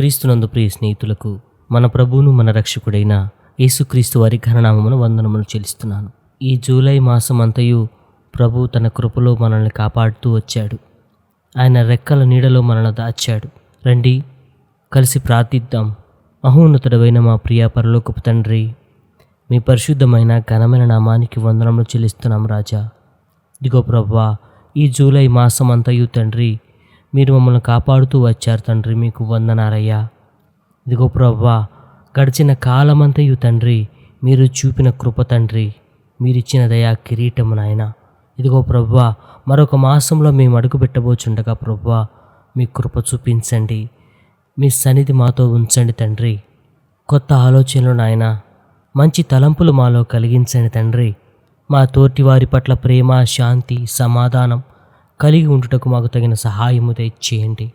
క్రీస్తునందు ప్రియ స్నేహితులకు మన ప్రభువును మన రక్షకుడైన యేసుక్రీస్తు వారి ఘననామమును వందనములు చెల్లిస్తున్నాను. ఈ జూలై మాసం అంతయు ప్రభు తన కృపలో మనల్ని కాపాడుతూ వచ్చాడు. ఆయన రెక్కల నీడలో మనల్ని దాచాడు. రండి కలిసి ప్రార్థిద్దాం. మహోన్నతుడమైన మా ప్రియ పరలోకపు తండ్రి మీ పరిశుద్ధమైన ఘనమైన నామానికి వందనములు చెల్లిస్తున్నాం రాజా. ఇదిగో ప్రభా ఈ జూలై మాసం అంతయు తండ్రి మీరు మమ్మల్ని కాపాడుతూ వచ్చారు తండ్రి. మీకు వందనాలయ్యా. ఇదిగో ప్రవ్వా గడిచిన కాలమంతయు తండ్రి మీరు చూపిన కృప తండ్రి మీరిచ్చిన దయా కిరీటము నాయన. ఇదిగో ప్రవ్వా మరొక మాసంలో మేము అడుగు పెట్టబోచుండగా ప్రవ్వా మీ కృప చూపించండి. మీ సన్నిధి మాతో ఉంచండి తండ్రి. కొత్త ఆలోచనలు నాయన. మంచి తలంపులు మాలో కలిగించండి తండ్రి. మా తోటి వారి పట్ల ప్రేమ శాంతి సమాధానం కలిగి ఉండుటకు మాకు తగిన సహాయము దయచేయండి.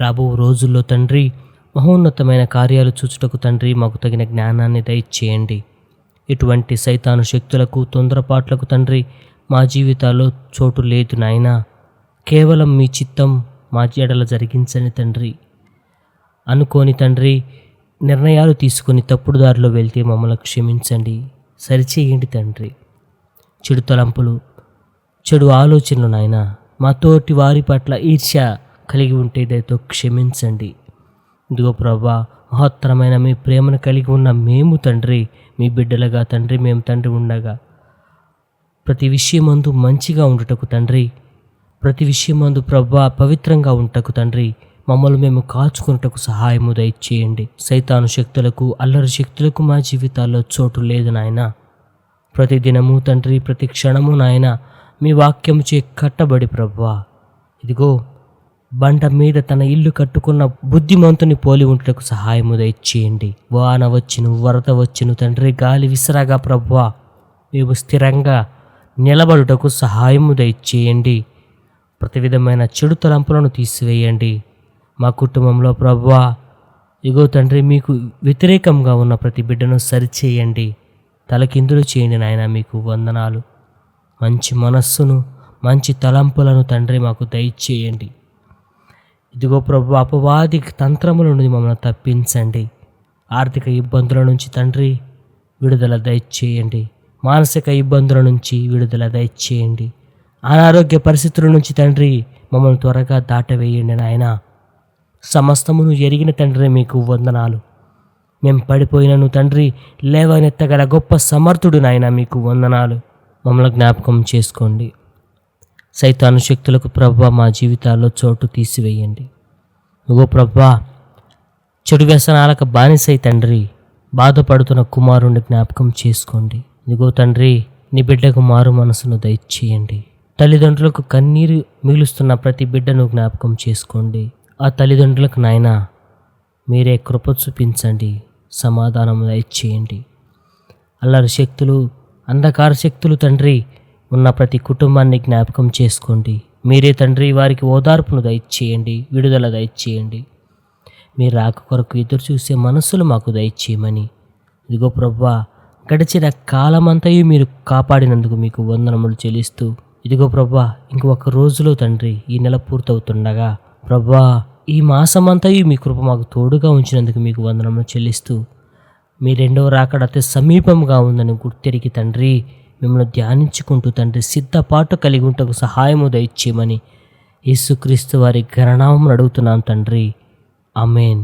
రాబో రోజుల్లో తండ్రి మహోన్నతమైన కార్యాలు చూచుటకు తండ్రి మాకు తగిన జ్ఞానాన్ని దయచేయండి. ఇటువంటి సైతాను శక్తులకు తొందరపాట్లకు తండ్రి మా జీవితాల్లో చోటు లేదు నాయనా. కేవలం మీ చిత్తం మా జడల జరిగించని తండ్రి. అనుకోని తండ్రి నిర్ణయాలు తీసుకొని తప్పుడు దారిలో వెళ్తే మమ్మల్ని క్షమించండి. సరిచేయండి తండ్రి. చెడు తలంపులు చెడు ఆలోచనలు నాయన మా తోటి వారి పట్ల ఈర్ష్య కలిగి ఉంటే దయతో క్షమించండి. ఇదిగో ప్రభా మహత్తరమైన మీ ప్రేమను కలిగి ఉన్న మేము తండ్రి మీ బిడ్డలుగా తండ్రి మేము తండ్రి ఉండగా. ప్రతి విషయమందు మంచిగా ఉండటకు తండ్రి ప్రతి విషయమందు ప్రభా పవిత్రంగా ఉంటకు తండ్రి మమ్మల్ని మేము కాచుకున్నటకు సహాయము దయచేయండి. సైతాను శక్తులకు అల్లరి శక్తులకు మా జీవితాల్లో చోటు లేదు నాయన. ప్రతి దినము తండ్రి ప్రతి క్షణము నాయన మీ వాక్యం చే కట్టబడి ప్రభా ఇదిగో బండ మీద తన ఇల్లు కట్టుకున్న బుద్ధిమంతుని పోలి ఉంటకు సహాయము దయచేయండి. వాన వచ్చును వరద వచ్చును తండ్రి గాలి విసరాగా ప్రభా మేము స్థిరంగా నిలబడుటకు సహాయము దయచేయండి. ప్రతి విధమైన చెడు తలంపులను తీసివేయండి. మా కుటుంబంలో ప్రభా ఇగో తండ్రి మీకు వ్యతిరేకంగా ఉన్న ప్రతి బిడ్డను సరిచేయండి. తలకిందులు చేయండి నాయన మీకు వందనాలు. మంచి మనస్సును మంచి తలంపులను తండ్రి మాకు దయచేయండి. ఇదిగో ప్రభు అపవాది తంత్రముల నుండి మమ్మల్ని తప్పించండి. ఆర్థిక ఇబ్బందుల నుంచి తండ్రి విడుదల దయచేయండి. మానసిక ఇబ్బందుల నుంచి విడుదల దయచేయండి. అనారోగ్య పరిస్థితుల నుంచి తండ్రి మమ్మల్ని త్వరగా దాటవేయండి నాయన. సమస్తమును ఎరిగిన తండ్రి మీకు వందనాలు. మేము పడిపోయినను తండ్రి లేవనెత్తగల గొప్ప సమర్థుడు నాయన మీకు వందనాలు. మమ్మల్ని జ్ఞాపకం చేసుకోండి. సైతాను శక్తులకు ప్రభా మా జీవితాల్లో చోటు తీసివేయండి. ఓ ప్రభా చెడు వ్యసనాలకు బానిసై తండ్రి బాధపడుతున్న కుమారుణ్ణి జ్ఞాపకం చేసుకోండి. ఇదిగో తండ్రి నీ బిడ్డకు మారు మనసును దయచేయండి. తల్లిదండ్రులకు కన్నీరు మిగులుస్తున్న ప్రతి బిడ్డను జ్ఞాపకం చేసుకోండి. ఆ తల్లిదండ్రులకు నాయన మీరే కృప చూపించండి సమాధానం దయచేయండి. అల్లరి శక్తులు అంధకార శక్తులు తండ్రి ఉన్న ప్రతి కుటుంబాన్ని జ్ఞాపకం చేసుకోండి. మీరే తండ్రి వారికి ఓదార్పును దయచేయండి విడుదల దయచేయండి. మీ రాక కొరకు ఎదురు చూసే మనస్సులు మాకు దయచేయమని. ఇదిగో ప్రవ్వా గడిచిన కాలమంతయు మీరు కాపాడినందుకు మీకు వందనములు చెల్లిస్తూ ఇదిగో ప్రవ్వా ఇంకొక రోజులో తండ్రి ఈ నెల పూర్తవుతుండగా ప్రవ్వా ఈ మాసమంతయు మీ కృప మాకు తోడుగా ఉంచినందుకు మీకు వందనములు చెల్లిస్తూ మీ రెండవ రాకడ అతి సమీపంగా ఉందని గుర్తెరిగి తండ్రి మిమ్మల్ని ధ్యానించుకుంటూ తండ్రి సిద్ధపాటు కలిగి ఉంటకు సహాయము దయచేయమని యేసుక్రీస్తు వారి గణనామం అడుగుతున్నాం తండ్రి. అమేన్